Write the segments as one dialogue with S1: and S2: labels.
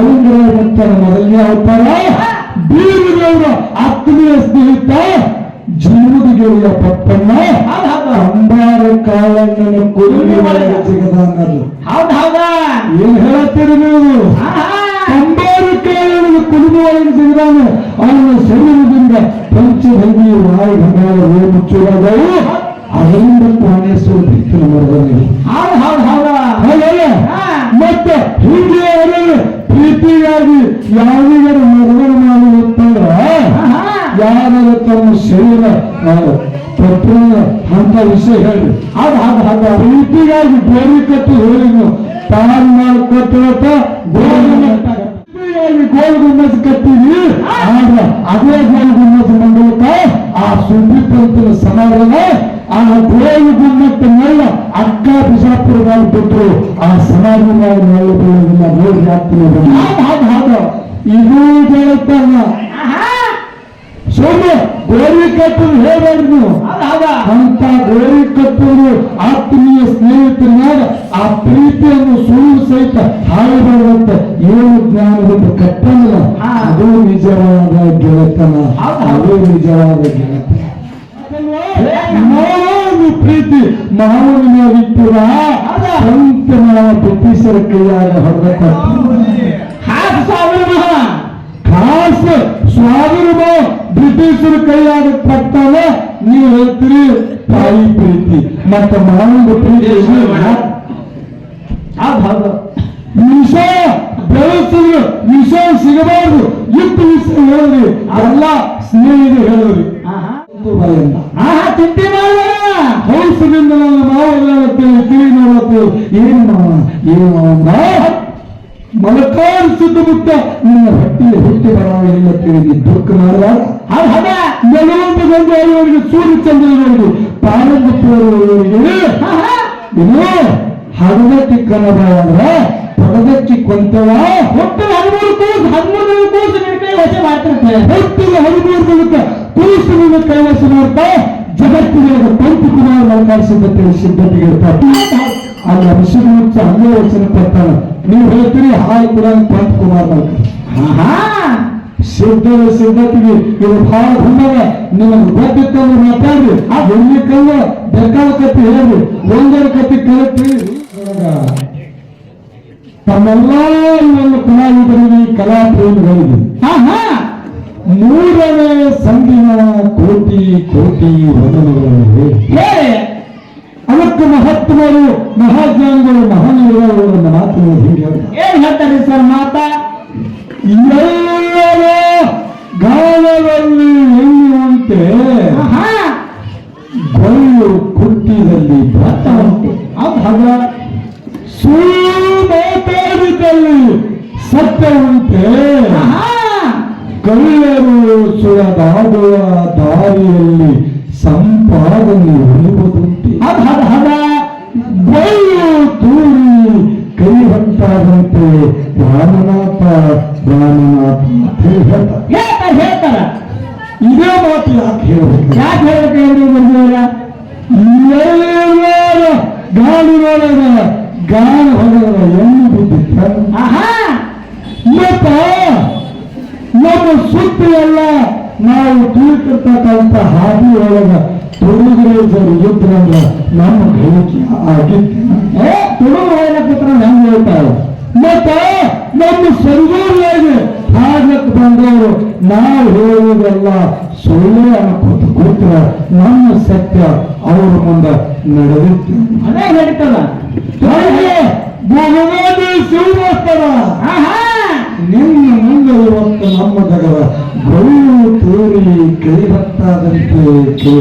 S1: ಕಾಳಿಂಗರ ಮುತ್ತನ ಮೊದಲನೇ ಅವತಾರ ಬೀರದೇವರ ಆತ್ಮೀಯ ಸ್ನೇಹಿತ ಜೀವದ
S2: ಪಪ್ಪನ್ನ
S1: ಅಂಬಾರ ಕಾಳಣ್ಣನ ಕುರುಡಿ ಒಳಗೆ ಸಿಗದ ಅನ್ನೋದು
S2: ಹೌದ್ ಹೌದಾ.
S1: ಏನ್ ಹೇಳತ್ತೀರಿ ನೀವು. ಅಂಬಾರು ಕಾಳಣ್ಣನ ಕುರುಡಿ ಒಳಗೆ ಸಿಗದಾನೆ ಅವನ ಶರೀರದಿಂದ ಪಂಚಭಂಗಿ ವಾಯು ಗಂಗಾಳ ಮುಚ್ಚುವಾದವು ಅದರಿಂದ ಪ್ರಾಣೇಶ್ವರ ಭಕ್ತನ ಮರದಲ್ಲಿ.
S2: ಹೌದ್ ಹೌದ್ ಹೌದಾ. ಹಾ.
S1: ಮತ್ತೆ ಹೀಗೆ ಅವರನ್ನು ಪ್ರೀತಿಯಾಗಿ ಯಾರಿಗಾರ ಮರಣ
S2: ಮಾಡುವಂತಂದ್ರ
S1: ಯಾರ ತಮ್ಮ ಶರೀರ ಪತ್ರ ಅಂತ ವಿಷಯ ಹೇಳಿ ಅದು ಅದು ಅದು ಪ್ರೀತಿಗಾಗಿ ಬೇರೆ ಕಟ್ಟು ಹೇಳಿದ್ನು ಪಾನ್ ಮಾಡಿ ಕಟ್ಟುವತ್ತ ಗೋರಿ ಪ್ರೀತಿಯಾಗಿ ಗೋಲ್ ಗುಮ್ಮಸ್ ಕಟ್ಟಿದ್ವಿ ಆದ್ರೆ ಅದೇ ಗೋಲ್ ಗುಮ್ಮಸ್ ಮಂಡಲಕ್ಕ ಆ ಸುದ್ದಿ ಪಂತನ ಸಮಾಧಾನ ಗುಮ್ಮತ್ತ ಮೇಲೆ ಅಕ್ಕ ಬಿಜಾಪುರದಲ್ಲಿ ಬಿಟ್ಟರು ಆ ಮೇಲೆ ಬೀಳೋದಿಲ್ಲ ನೋಡಿ ಆಗ್ತೀನಿ ಹೌದು ಹೌದು ಇದು. ಸೌಮ್ಯ ಗೋರಿ ಕಟ್ಟಲು ಹೇಳಿ ನೀವು.
S2: ಹೌದ್ ಹೌದಾ.
S1: ಅಂತ ಗೋರಿ ಕಟ್ಟುವುದು ಆತ್ಮೀಯ ಸ್ನೇಹಿತರಿನಾಗ ಆ ಪ್ರೀತಿಯನ್ನು ಸುಳ್ಳು ಸಹಿತ ಹಾಳಬಾರದಂತ ಏನು ಜ್ಞಾನದಿಂದ
S2: ಹಾ.
S1: ಅದು ನಿಜವಾದ ಗೆಳೆತನ. ಅದು ನಿಜವಾದ ಗೆಳೆತನ. ಪ್ರೀತಿ? ಸ್ವಂತ ನಾವು ಬ್ರಿಟಿಷರ ಕೈಯಾಗ
S2: ಹೊರಬೇಕು.
S1: ಖಾಸ ಸ್ವಾಭಿಮ ಬ್ರಿಟಿಷರ ಕೈಯಾಗ ಕೊಟ್ಟಾಗ ನೀವು ಹೇಳ್ತೀರಿ ತಾಯಿ ಪ್ರೀತಿ. ಮತ್ತ ಮಾನವ ಪ್ರೀತಿ ವಿಷ ಬೆಳೆಸಿದ್ರು ವಿಷ ಸಿಗಬಾರ್ದು. ಇತ್ತು ವಿಷ ಹೇಳಿದ್ರಿ ಅಲ್ಲ ಸ್ನೇಹಿತರು ಹೇಳಿದ್ರಿ.
S2: ಆಹಾ.
S1: ಬಾಯಿಂದ. ಹೌಸದಿಂದ ನನ್ನ ಮಾವ ತಿಳಿ ನೋಡತ್ತು ಏನು ಮಾವ ಏನು ಮಾವ ಮಲಕಾರ ಸುತ್ತಮುತ್ತ ನಿನ್ನ ಹೊಟ್ಟಿಗೆ ಹುಟ್ಟಿ ಬರವಾಗಿಲ್ಲ ತಿಳಿದು ದುಃಖ ಮಾಡುವ
S2: ಅರ್ಹದ ಹೌದಾ.
S1: ನೆಲವಂತ ಗಂಗಾಳಿಯವರಿಗೆ ಸೂರ್ಯ ಚಂದ್ರನವರಿಗೆ ಪಾರಂಗಪ್ಪವರಿಗೆ
S2: ಆಹಾ.
S1: ಇನ್ನು ಹಡದಕ್ಕಿ ಕನ್ನಡ ಅಂದ್ರೆ ಪಡದಕ್ಕಿ ಕೊಂತವ?
S2: ಒಟ್ಟು ಹದಿಮೂರು ಕೂಸು ಹದಿಮೂರು ಕೂಸು ನಿನ್ನ ಕೈ ವಶ ಮಾಡ್ತಿರ್ತಾರೆ
S1: ಹೊಟ್ಟಿಗೆ ಹದಿಮೂರು ದಿನಕ್ಕ ಕೂಸುವಿನ ಕೈವಶ ಮಾಡ್ತಾ ಜಗತ್ತಿಗೆ ಒಂದು ಕುಮಾರ ಮಲಕಾರ ಸಿದ್ಧತೆ ಸಿದ್ಧತೆಗೆ ಇರ್ತಾರೆ ಅಲ್ಲಿ ಅಭಿಷೇಕ ಹಂಗೆ ವಚನ ಕೊಡ್ತಾನೆ. ನೀವು ಹೇಳ್ತೀರಿ, ಹಾಯ್ ಕುರಾನ್ ಪಂಚ ಕುಮಾರ್ ಸಿದ್ಧದ ಸಿದ್ಧತೆಗೆ ಇದು ಬಹಳ ಹುಮ್ಮದ ನಿಮ್ಮ ಗೊತ್ತಿತ್ತಂದ್ರೆ ಮಾತಾಡ್ರಿ ಆ ಎಲ್ಲಿ ಕಲ್ಲ ಬೇಕಾದ ಕತ್ತಿ ಹೇಳ್ರಿ. ಒಂದರ ಕತ್ತಿ ಕಲಿತ್ರಿ ತಮ್ಮೆಲ್ಲ ಒಂದು ಕಲಾವಿದರಿಗೆ ಕಲಾ ಪ್ರೇಮಿಗಳಿಗೆ ಹಾ ಸಂಧಿನ ಕೋಟಿ ಕೋಟಿ ವಂದನೆಗಳನ್ನು
S2: ಹೇಳಿ
S1: ಅದಕ್ಕೆ ಮಹತ್ವರು ಮಹಾಜ್ಞಾನಿಗಳು ಮಹಾನುಭಾವರು ನನ್ನ ಮಾತು ಹೀಗೆ ಹೇಳ್ತಾರೆ.
S2: ಏನ್ ಹೇಳ್ತಾರೆ ಸರ್ ಮಾತಾ?
S1: ಎಲ್ಲರ ಗಾಯವನ್ನು ಎನ್ನುವಂತೆ
S2: ಆಹಾ!
S1: ಬಯಲು ಕುಟ್ಟಿದಲ್ಲಿ ಭತ್ತ ಉಂಟು.
S2: ಹೌದು.
S1: ಸುಳ್ಳು ಮಾತಾಡಿದಲ್ಲಿ ಸತ್ಯ ಉಂಟೆ. ಕಳ್ಳರು ಸುಳದಾಡುವ ದಾರಿಯಲ್ಲಿ ಸಂಪಾದನೆ ಉಳಿಯುವುದುಂಟೆ
S2: ಹೌದ್ ಹೌದ್
S1: ಬಯಲು ತೂರಿ ಕೈ ಹೊಂಟಾದಂತೆ ರಾಮನಾಥ ರಾಮನಾಥ ಹೇಳ್ತಾರೆ. ಇದೇ ಮಾತು ಯಾಕೆ ಹೇಳ್ಬೇಕು?
S2: ಯಾಕೆ ಹೇಳ್ಬೇಕು ಬಂದಿವರ
S1: ಎಲ್ಲರ ಗಾಳಿ ಒಳಗ ಗಾಳಿ ಹೊಡೆದ ಎಲ್ಲಿ ಬಿದ್ದಿತ್ತ
S2: ಆಹಾ.
S1: ಮತ್ತ ನಮ್ಮ ಸುದ್ದಿ ಎಲ್ಲ ನಾವು ತಿಳಿತಿರ್ತಕ್ಕಂಥ ಹಾದಿ ಒಳಗ ತೊಡಗಿರೇಜರು ಇದ್ರಂದ್ರ ನಮ್ಮ ಗಳಿಕೆ ಆಗಿತ್ತು
S2: ಹೋಯ್ನ ಪುತ್ರ
S1: ಹೆಂಗ್ ಹೇಳ್ತಾರೆ? ಮತ್ತ ನಮ್ಮ ಸರ್ವರಿಯಾಗಿ ಹಾಡ್ಲಕ್ ಬಂದವರು ನಾವು ಹೇಳುವುದೆಲ್ಲ ಸುಳ್ಳೇ ಅನ್ಕೊತ ಕೂತ್ರ ನಮ್ಮ ಸತ್ಯ ಅವ್ರ ಮುಂದೆ ನಡೆದಿತ್ತು
S2: ಅದೇ ನಡೀತದ.
S1: ಭಗವಾನ ನಿಮ್ಮ
S2: ಆಹಾ!
S1: ಇವತ್ತು ನಮ್ಮ ನಗರ ಬಹು ತೋರಿ ಕೈ ಹತ್ತಾದಂತೆ ಕೈ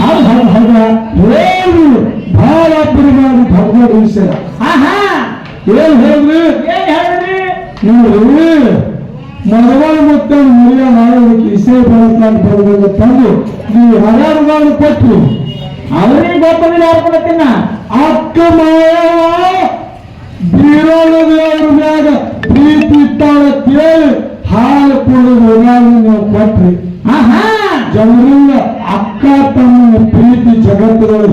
S2: ಹೌದ್ ಹೌದ್ ಹೌದ
S1: ಹೇಳಿ ಬಹಳ ಪರಿಮಾಣ ಭಗವದ್
S2: ಆಹಾ!
S1: ಏನ್ ಹೇಳಿದ್ರಿ ನೋಡ್ರಿ ಮರವಾಳ ಮತ್ತು ಮುರಿಯ ಮಾಡೋದಕ್ಕೆ ಇಸೇ ಬಳಸ್ಲಾಕ ಬರೋದಿಲ್ಲ ತಂದು ನೀವು ಹರಾರುಗಳು ಕೊಟ್ಟು
S2: ಅವ್ರಿಗೆ ಗೊತ್ತಿಲ್ಲ ಯಾರು
S1: ಅಕ್ಕ ಮಾಯ ಬೀರೋಳ ದೇವ್ರ ಮ್ಯಾಗ ಪ್ರೀತಿ ಇಟ್ಟಾಳ ಕೇಳಿ ಹಾಲು ಕುಡಿದು ನೀವು ಕೊಟ್ರಿ. ಜನರಿಂದ ಅಕ್ಕ ತಮ್ಮ ಪ್ರೀತಿ ಜಗತ್ತುಗಳು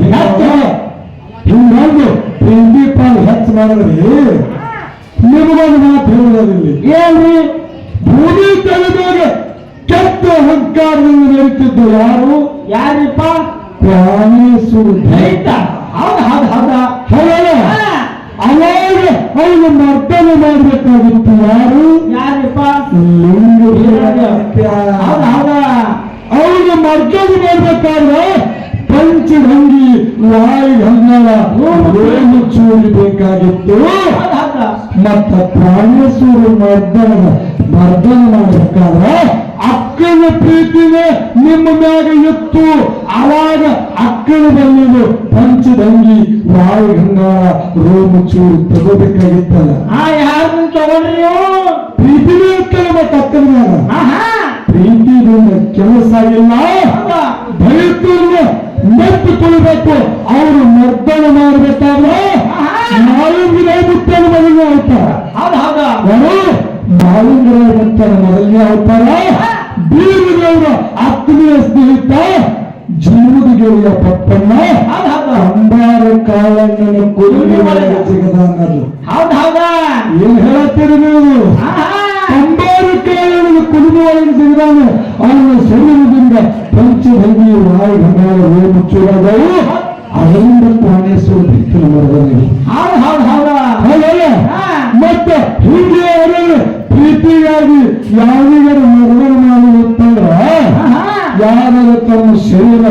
S1: ಹಿಂಗಾಗಿ ಪ್ರೀತಿ ಪಾಲ್ ಹೆಚ್ಚು ಮಾಡಿದ್ರಿ. ನಿಮಗೊಂದು ಮಾತು ಹೇಳೋದಿಲ್ಲಿ
S2: ಏನ್ರಿ?
S1: ಭೂಮಿ ತೆಗೆದಾಗ ಕೆಟ್ಟ ಅಹಂಕಾರದಿಂದ ನಡೀತಿದ್ದು ಯಾರು?
S2: ಯಾರಿಪ್ಪ?
S1: ಪ್ರಾಣಿ
S2: ರೈತ. ಹೌದು ಹೌದು ಹೌದ.
S1: ಹೌದಲ್ಲ?
S2: ಹಾ.
S1: ಅವಾಗ ಅವನು ಮರ್ದನ ಮಾಡಬೇಕಾಗಿತ್ತು ಯಾರು?
S2: ಯಾರಪ್ಪ?
S1: ಅವನು ಮರ್ದನ ಮಾಡ್ಬೇಕಾದ್ರೆ ಪಂಚಭಂಗಿ ವಾಯು ಗಂಗಾಳ ರೇಣು ಚೂರಿ ಬೇಕಾಗಿತ್ತು ಮತ್ತ ಪ್ರಾಣೇಶ್ವರ ಮರ್ದನ ಮರ್ದನ ಮಾಡಬೇಕಾದ್ರೆ ಅಕ್ಕನ ಪ್ರೀತಿನ ನಿಮ್ಮ ಮ್ಯಾಗ ಇತ್ತು. ಅವಾಗ ಅಕ್ಕನ ಬಂದಿದ್ದು ಪಂಚದಂಗಿ ವಾಯು ಗಂಗಾಳ ರೋಮು ಚೂರು ತಗೋಬೇಕಾಗಿತ್ತಲ್ಲ.
S2: ಆ ಯಾರನ್ನ ತಗೊಂಡ್ರಿ
S1: ಪ್ರೀತಿನೇ ಇರ್ತಲ್ಲ ಮತ್ತೆ ಅಕ್ಕನ ಮ್ಯಾಗ. ಪ್ರೀತಿದಿಂದ ಕೆಲಸ ಇಲ್ಲ ಭಯದಿಂದ ಮೆಟ್ಟು ತುಳಿಬೇಕು. ಅವರು ಮರ್ದನ ಮಾಡಬೇಕಾದ್ರೆ ಮುತ್ತನ ಮೊದಲನೇ
S2: ಹೌದಾ ಹೌದ್.
S1: ಮಾಲಿಂಗರ ಮುತ್ತನ ಮೊದಲನೇ ಅವತಾರ ಬೀರದೇವರ ಆತ್ಮೀಯ ಸ್ನೇಹಿತ ಜೀವದ ಪಪ್ಪಣ್ಣ ಅಂಬಾರ ಕಾಳಣ್ಣನ ಕುದುರೆ ಒಳಗೆ ಸಿಗದ ಅನ್ನೋದು ಏನ್ ಹೇಳತ್ತೀರಿ ನೀವು? ಅಂಬಾರು ಕಾಳಣ್ಣನ ಕೊಡುಗೆ ಒಳಗೆ ಸಿಗದಾನೆ. ಅವನ ಶರೀರದಿಂದ ಪಂಚಭಂಗಿ ವಾಯು ಬಂಗಾರ ವೇಮು ಚೂರಾದವು ಅದರಿಂದ ಪ್ರಾಣೇಶ್ವರ ಭಕ್ತನ ಮರದಲ್ಲಿ.
S2: ಹೌದ್ ಹೌದ್ ಹೌದ.
S1: ಮತ್ತೆ ಹೀಗೆ ಅವರಲ್ಲಿ ಪ್ರೀತಿಗಾಗಿ ಯಾರಿಗಾರು ಮರಣ ಮಾಡುತ್ತಂದ್ರ
S2: ಆಹಾ.
S1: ಯಾರಾಗ ತಮ್ಮ ಶರೀರ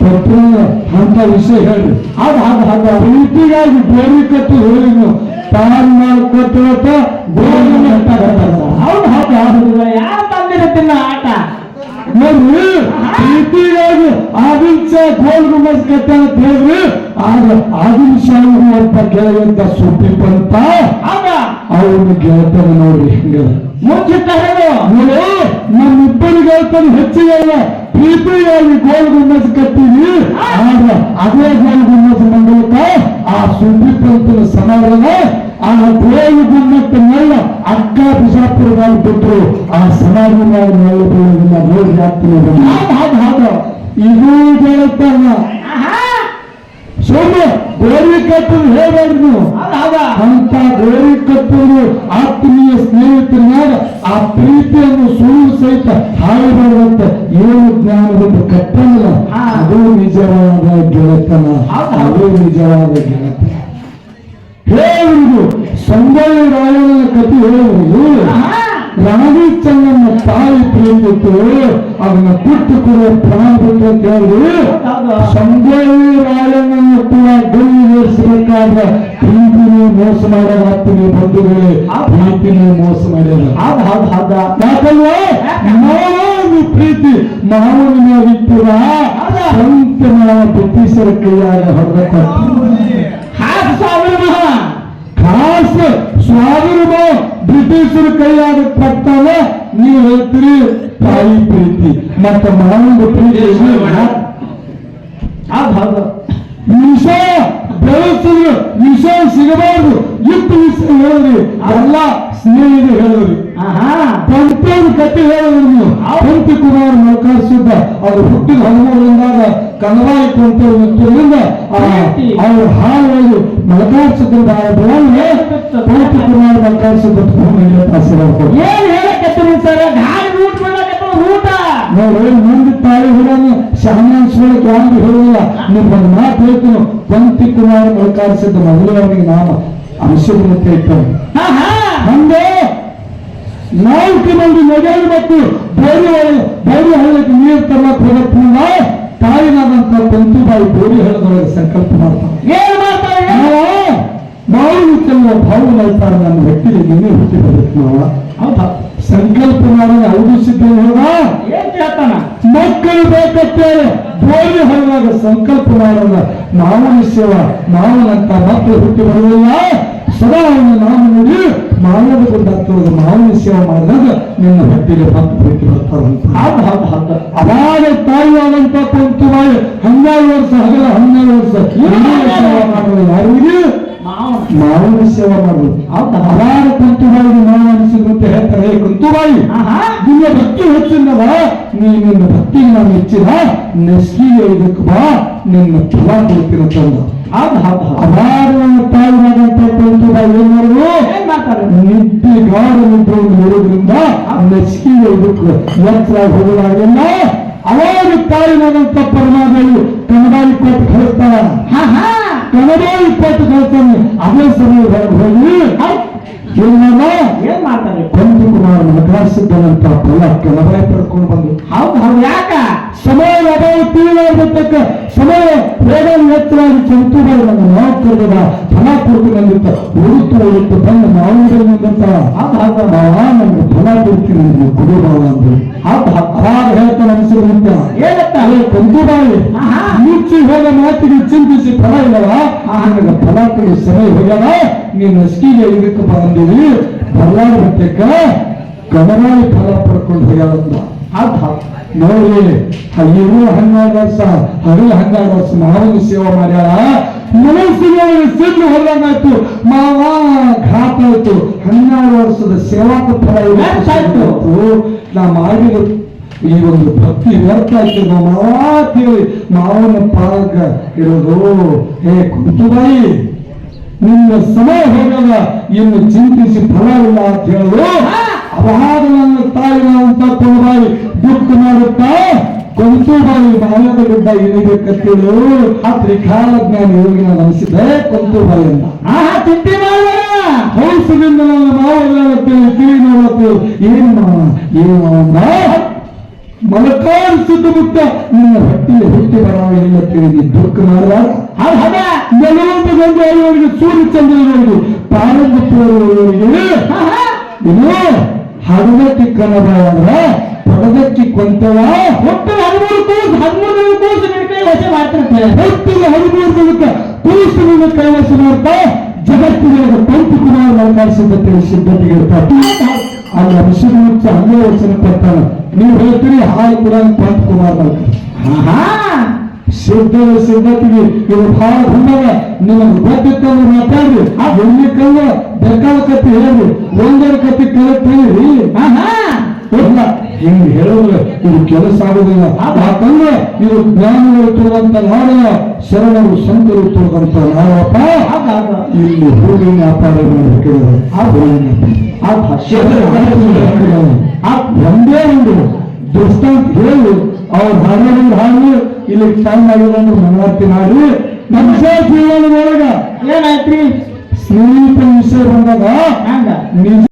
S1: ಪತ್ರ ಅಂತ ವಿಷಯ ಹೇಳಿ ಅದು ಅದು ಅದು ಪ್ರೀತಿಗಾಗಿ ಬೇರೆ ಕಟ್ಟು ಹೇಳಿದ್ನು ತಾನ್ ಮಾಡಿ ಕೊಟ್ಟಿರತ್ತ ಗೋರಿ
S2: ಹೌದು ಹೌದ್ ಹೌದು. ಯಾರು ಬಂದಿರತ್ತಿಲ್ಲ ಆಟ?
S1: ನೋಡ್ರಿ ಪ್ರೀತಿಗಾಗಿ ಆದಿಲ್ ಶಾ ಗೋಲ್ ಗುಮ್ಮಸ್ ಕಟ್ಟ ಅಂತ ಹೇಳ್ರಿ. ಆಗ ಆದಿಲ್ ಶಾಹಿ ಅಂತ ಗೆಳೆಯಂತ ಸುದ್ದಿ ಬಂತ
S2: ಹೌದ
S1: ಅವನು ಗೆಳತನ ನೋಡಿ ಹಿಂಗ?
S2: ಮುಂಚಿತ ಹೇಳು
S1: ನಮ್ಮಿಬ್ಬರು ಗೆಳತನ ಹೆಚ್ಚಿಗೆ ಪ್ರೀತಿಯಾಗಿ ಗೋಲ್ ಗುಮ್ಮಸ್ ಕಟ್ಟಿವಿ ಆದ್ರೆ ಅದೇ ಗೋಲ್ ಗುಮ್ಮಸ್ ಮಂಡಲಕ್ಕ ಆ ಸುದ್ದಿ ಪಂತನ ಸಮಾಧಾನ ಆ ಗೋಲ್ ಗುಮ್ಮತ್ತ ಮೇಲೆ ಅಕ್ಕ ಬಿಜಾಪುರ ಮೇಲೆ ಬಿಟ್ಟರು ಆ ಮೇಲೆ ಬೀಳೋದಿಲ್ಲ ನೋಡಿ ಹಾಕ್ತೀನಿ ಇದು ಗೆಳತನ.
S2: ಆಹಾ
S1: ಸೋಮ ಗೋರಿ ಕಟ್ಟಲು ಹೇಳಬೇಡ್ರಿ ನೀವು ಅಂತ ಗೋರಿ ಕಟ್ಟುವುದು ಆತ್ಮೀಯ ಸ್ನೇಹಿತರಿಗಾಗ ಆ ಪ್ರೀತಿಯನ್ನು ಸುಳ್ಳು ಸಹಿತ ಹಾಳಬಾರದಂತ ಏನು ಜ್ಞಾನದ ಕಟ್ಟಲ್ಲ. ಅದು ನಿಜವಾದ ಗೆಳೆತನ. ಅದು ನಿಜವಾದ ಗೆಳೆತನ. ಹೇಳುವುದು ಸಂಗೊಳ್ಳಿ ರಾಯಣನ ಕಥೆ ಹೇಳುವುದು.
S2: ಆಹಾ
S1: ರಾಣಿ ಚೆನ್ನಮ್ಮ ತಾಯಿ ಪ್ರೀತಿತ್ತು ಅದನ್ನ ಬಿಟ್ಟು ಕೊಡುವ ಪ್ರಾಣ ಬಿಟ್ಟು ಅಂತ ಹೇಳಿ
S2: ಹೌದು.
S1: ಸಂಗೊಳ್ಳಿ ರಾಯಣ್ಣನ ಕೂಡ ಗಲ್ಲಿಗೇರಿಸಬೇಕಾದ್ರೆ ಪ್ರೀತಿನೇ ಮೋಸ ಮಾಡೋದು ಆತ್ಮೀಯ ಬಂಧುಗಳೇ
S2: ಹೌದು.
S1: ಪ್ರೀತಿನೇ ಮೋಸ ಮಾಡ್ಯಾರ
S2: ಹೌದ್ ಹೌದ್ ಹೌದ
S1: ಯಾಕಂದ್ರೆ ಮಾವನ ಪ್ರೀತಿ ಮಾವನ ಮೇಲಿಟ್ಟಿರ
S2: ಹೌದು.
S1: ಸ್ವಂತ ಮಾವ ಬ್ರಿಟಿಷರ ಕೈಯಾಗ ಹೊಡೆದ
S2: ಹಾಫ್ ಸಾವಿರ ಮಹ
S1: ಖಾಸ ಸ್ವಾಭಿಮ ಬ್ರಿಟಿಷರ ಕೈಯಾದ ಕೊಟ್ಟಾಗ ನೀವು ಹೇಳ್ತೀರಿ? ತಾಯಿ ಪ್ರೀತಿ. ಮತ್ತ ಮಾನವ ಪ್ರೀತಿ ವಿಷ ಬೆಳೆಸಿದ್ರು ವಿಷ ಸಿಗಬಾರ್ದು. ಇಟ್ಟು ವಿಷ ಹೇಳಿದ್ರಿ. ಅಲ್ಲ ಸ್ನೇಹಿತರು ಹೇಳಿದ್ರಿ. ಕಥೆ ಹೇಳಿದ್ರು ನೀವು. ಕುಮಾರ್ ಮೊಳಕಾಡಿಸಿದ್ದ ಅದು ಹುಟ್ಟಿದ ಹನುಮೂರಿಂದಾಗ ಕನ್ನಡಾಯಿ ಕುಂತ ವ್ಯಕ್ತಿಯಿಂದ ಅವ್ರು ಬಹಳ ಬೆಳಗ್ಗೆ ಪಂಪ ಕುಮಾರ್ ನೋಡಿ ಮುಂದೆ ತಾಯಿ ಹುಡನ್ನು ಶಹನಾಶ್ವರಕ್ಕೆ ಯಾರು ಹೇಳಿಲ್ಲ ನಿಮ್ಗೊಂದು ಮಾತು ಹೇಳ್ತೀನಿ. ಪಂಕ್ತಿ ಕುಮಾರ್ ಮೊಳಕಾಡಿಸಿದ್ದ ಮೊದಲೇ ಅವನಿಗೆ ನಾಮ ಅಂಶದ ಮತ್ತೆ ಹಂಗೆ ನಾಲ್ಕು ಮಂದಿ ನಗರ ಮತ್ತು ಬೇರೆ ಬೇರೆ ಹಳ್ಳಕ್ಕೆ ನೀರು ತರಲಕ್ಕೆ ಹೋಗತ್ತಿಲ್ಲ ತಾಯಿನಾದಂತ ಪಂಚುಬಾಯಿ ಬೋರಿ ಹಳ್ಳದೊಳಗೆ ಸಂಕಲ್ಪ
S2: ಮಾಡ್ತಾರೆ
S1: ಚೆಲ್ಲುವ ಭಾವ ಮಾಡ್ತಾರೆ ನನ್ನ ವ್ಯಕ್ತಿಗೆ ನೀನೇ ಹುಟ್ಟಿ ಬರುತ್ತೆ ನಾವು
S2: ಹೌದಾ?
S1: ಸಂಕಲ್ಪ ಮಾಡೋದು ಹೌದು ಸಿದ್ಧ
S2: ಕೇಳ್ತಾನ?
S1: ಮಕ್ಕಳು ಬೇಕತ್ತೇವೆ ಬೋರಿ ಹಳ್ಳದಾಗ ಸಂಕಲ್ಪ ಮಾಡೋಣ ನಾವು ನಿಶ್ಚಯ ನಾವು ನಂತ ಮಕ್ಕಳು ಹುಟ್ಟಿ ಬರುವುದಿಲ್ಲ. ಸದಾ ನಾನು ನೋಡಿ ಮಾನವ ಗೊತ್ತಾಗ್ತದೆ ಮಾನವ ಸೇವೆ ಮಾಡಿದಾಗ ನಿನ್ನ ಹೊಟ್ಟೆಗೆ ಭಕ್ತ ಪ್ರೀತಿ ಬರ್ತಾರಂತ.
S2: ಹೌದು ಹೌದು ಹೌದು.
S1: ಅವಾಗ ತಾಯಿಯಾದಂತ ಮಾಡಿ ಹನ್ನೆರಡು ವರ್ಷ ಹಗಲ ಹನ್ನೆರಡು ವರ್ಷ ಸೇವೆ ಮಾಡೋದು ಯಾರಿಗೆ
S2: ಮಾವ.
S1: ಮಾವನ ಸೇವೆ ಮಾಡೋದು
S2: ಹೌದಾ?
S1: ಅವಾಗ ಕುಂತುಬಾಯಿಗೆ ಮಾವ ಅನಿಸಿದ್ರು ಅಂತ ಹೇಳ್ತಾರೆ "ಹೇ ಕುಂತುಬಾಯಿ
S2: ಆಹಾ
S1: ನಿನ್ನ ಭಕ್ತಿ ಹೆಚ್ಚಿನವ ನೀ ನಿನ್ನ ಭಕ್ತಿ ನಾನು ಹೆಚ್ಚಿನ ನೆಸ್ಕಿಗೆ ಇದಕ್ಕೆ ಬಾ. ನಿನ್ನ ಫಲ ಕೊಡ್ತೀನಿ ತಂದ
S2: ಹೌದು ಹೌದು ಹೌದು.
S1: ಅಪಾರವನ್ನು ಬಾಯಿ ಕುಂತುಬ ನಿತ್ಯ ಗಾಢ ನಿದ್ರೆಯನ್ನು ಇರುವುದರಿಂದ ನಚಿಕೆಗೆ ಇದಕ್ಕೆ ಯಂತ್ರ ಹೋಗಲಾಗಿಲ್ಲ ಅವಾಗ ತಾಯಿನಾದಂತ ಪರಮಾದೇವಿ ಕನ್ನಡಾಯಿ ಕೊಟ್ಟು ಕಳಿಸ್ತಾಳ
S2: ಹಾ ಹಾ
S1: ಕನ್ನಡಾಯಿ ಕೊಟ್ಟು ಕಳಿಸ್ತಾನೆ ಅದೇ ಸಮಯ ಹೋಗಿ ಏನ್ ಮಾಡ್ದ
S2: ಏನ್ ಮಾಡ್ತಾರೆ
S1: ಕೊಂದು ಕುಮಾರ್ ನಕಾಸಿದ್ದನಂತ ಫಲ ಕನ್ನಡಾಯಿ ಪಡ್ಕೊಂಡು ಬಂದು
S2: ಹೌದು ಹೌದು ಯಾಕ
S1: ಸಮಯ ಅಭಾವ ತೀವ್ರವಾಗಿರ್ತಕ್ಕ ಸಮಯ ಬೇಗ ಎತ್ತರಾಗಿ ಕೆಂತುಗಳು ನನ್ನ ನಾವು ಕರೆದ ಫಲ ಕೊಡ್ತೀನಿ ಅಂದಿತ್ತ ಉಳಿತು ಉಳಿತು ಬಂದು
S2: ಹೌದು ಹೌದು
S1: ಬಾವ ನಮ್ಗೆ ಫಲಾಪೂರ್ತಿ ಕೊಡ್ತೀನಿ ನೀವು ಕುಡಿ ಬಾವ ಅಂದ್ರು ಅವಾಗ ಹೇಳ್ತಾನೆ ಅನಿಸಿರುವಂತ
S2: ಏನಂತ
S1: ಅದೇ ಕೊಂತುಬಾಯಿ
S2: ಆಹಾ.
S1: ಮುಚ್ಚಿ ಹೋದ ಮಾತಿಗೆ ಚಿಂತಿಸಿ ಫಲ ಇಲ್ಲವ? ನನಗೆ ಫಲ ಕೊಡಿ ಸಮಯ ಹೋಗ್ಯಾವ? ನೀನು ನಸ್ಕಿಗೆ ಇದಕ್ಕೆ ಬಂದಿರಿ ಬರ್ಲಾರ್ದಕ್ಕ ಕಮಲಾಯಿ ಫಲ ಪಡ್ಕೊಂಡು
S2: ಹೌದು
S1: ನೋಡಿ ಇವರು ಹನ್ನೆರಡು ವರ್ಷ ಹರಿ ಹನ್ನೆರಡು ವರ್ಷ ಮಾವನ ಸೇವೆ ಮಾಡ್ಯಾರ ಮನಸ್ಸಿಗೆ ಸಿದ್ದು ಹೊರಗಾಯ್ತು ಮಾವ ಘಾತ ಆಯ್ತು. ಹನ್ನೆರಡು ವರ್ಷದ ಸೇವಾಕ ಫಲ
S2: ವ್ಯರ್ಥ ಆಯ್ತು.
S1: ನಾ ಮಾಡಿದ ಈ ಒಂದು ಭಕ್ತಿ ವ್ಯರ್ಥ ಆಯ್ತು ನಮ್ಮ ಮಾವಾತಿಳಿ ಮಾವನ ಪಾಲಕ ಇರೋದು ಹೇ ಕುಂತುಬಾಯಿ ನಿನ್ನ ಸಮಯ ಹೋಗದ ಇನ್ನು ಚಿಂತಿಸಿ ಫಲ ಇಲ್ಲ ಅಂತ ಹೇಳಲು ನನ್ನ ತಾಯಿನ ಅಂತ ಕುಂಬಾಯಿ ದುಃಖ ಮಾಡುತ್ತಾ? ಕೊಂತುಬಾಯಿ ಬಾಲ್ಯದ ಗುಡ್ಡ ಇಳಿಬೇಕಂತೇಳು ಆ ತ್ರಿಕಾಲ ಜ್ಞಾನ ಯೋಗಿನ ನಮಿಸಿದೆ ಕೊಂತುಬಾಯಿ ಅಂತ.
S2: ಆಹಾ ಚಿಂತೆ ಮಾಡಬೇಡ
S1: ಹೌಸದಿಂದ ನನ್ನ ಮಾವಲ್ಲ ತಿಳಿ ತಿಳಿ ನೋಡತ್ತು ಏನು ಮಾವ ಏನು ಮಾವ ಮಲಕಾರ ಸುತ್ತಮುತ್ತ ನಿನ್ನ ಹೊಟ್ಟೆಗೆ ಹುಟ್ಟಿ ಬರವಾಗಿಲ್ಲ ತಿಳಿದು ದುಃಖ ಮಾಡಿದಾಗ
S2: ಹೌದು ಹೌದಾ!
S1: ನೆಲವಂತ ಗಂಗಾಳಿಯವರಿಗೆ ಸೂರ್ಯ ಚಂದ್ರನವರಿಗೆ ಪಾರಂಗಪ್ಪವರಿಗೆ
S2: ಆಹಾ
S1: ಇನ್ನು ಹಡದಕ್ಕಿ ಕನ್ನಡ ಅಂದ್ರೆ ಪಡದಕ್ಕಿ ಕೊಂತವ
S2: ಒಟ್ಟು ಹದಿಮೂರು ಕೋಸ್ ಹದಿಮೂರು ಕೋಸ್ ನಿನ್ನ ವಶ ಮಾಡ್ತಿರ್ತಾರೆ
S1: ಹೊತ್ತಿಗೆ ಹದಿಮೂರು ದಿನಕ್ಕ ಕೂಸಿನ ಕೈಲಾಸ ಮಾಡ್ತಾ ಜಗತ್ತಿಗೆ ಪಂಚ ಕುಮಾರ್ ಮಲಕಾರಿಸಿದ್ದ ಸಿದ್ಧತೆಗೆ ಅಲ್ಲಿ ಅಭಿಷೇಕ ಮುಚ್ಚ ಹಂಗೆ ವಚನ ಕೊಡ್ತಾನೆ ನೀವು ಹೇಳ್ತೀರಿ ಹಾಲು ಕೂಡ ಪಂಚ ಕುಮಾರ್ ಮಲ್ಕ ಸಿದ್ಧದ ಸಿದ್ಧತೆಗೆ ಇದು ಬಹಳ ಹುಂಡದ ನಿಮ್ಮ ಗೊತ್ತಿತ್ತಂದ್ರೆ ಮಾತಾಡ್ರಿ ಆ ಎಣ್ಣೆ ಕಲ್ಲ ಬೆಕ್ಕಾಲ ಕತ್ತಿ ಹೇಳ್ರಿ. ಒಂದರ ಕತ್ತಿ ಕರೆಕ್ಟ್ ಹೇಳಿರಿ ಹಿಂಗ್ ಹೇಳಿದ್ರೆ ಇದು ಕೆಲಸ ಆಗುದಿಲ್ಲ. ಯಾಕಂದ್ರೆ ಇದು ಜ್ಞಾನಿಗಳು ತುಳಿದಂತ ನಾಡಲ್ಲ ಶರಣರು ಸಂತರು ತುಳಿದಂತ ನಾಡಪ್ಪ. ಇಲ್ಲಿ ಹೂವಿನ ವ್ಯಾಪಾರ ಮಾಡಬೇಕಿದೆ ಆ ಹೂವಿನ ಆ ಒಂದೇ ಒಂದು ದೃಷ್ಟಾಂತ ಹೇಳಿ ಅವ್ರ ಹಾಡಿನ ಹಾಡು ಇಲ್ಲಿ ಟೈಮ್ ಮನವರ್ತಿ ಮಾಡಿ. ಮನುಷ್ಯ ಜೀವನದೊಳಗ
S2: ಏನಾಯ್ತ್ರಿ?
S1: ಸ್ನೇಹಿತ ವಿಷಯ ಬಂದಾಗ ನಿಜ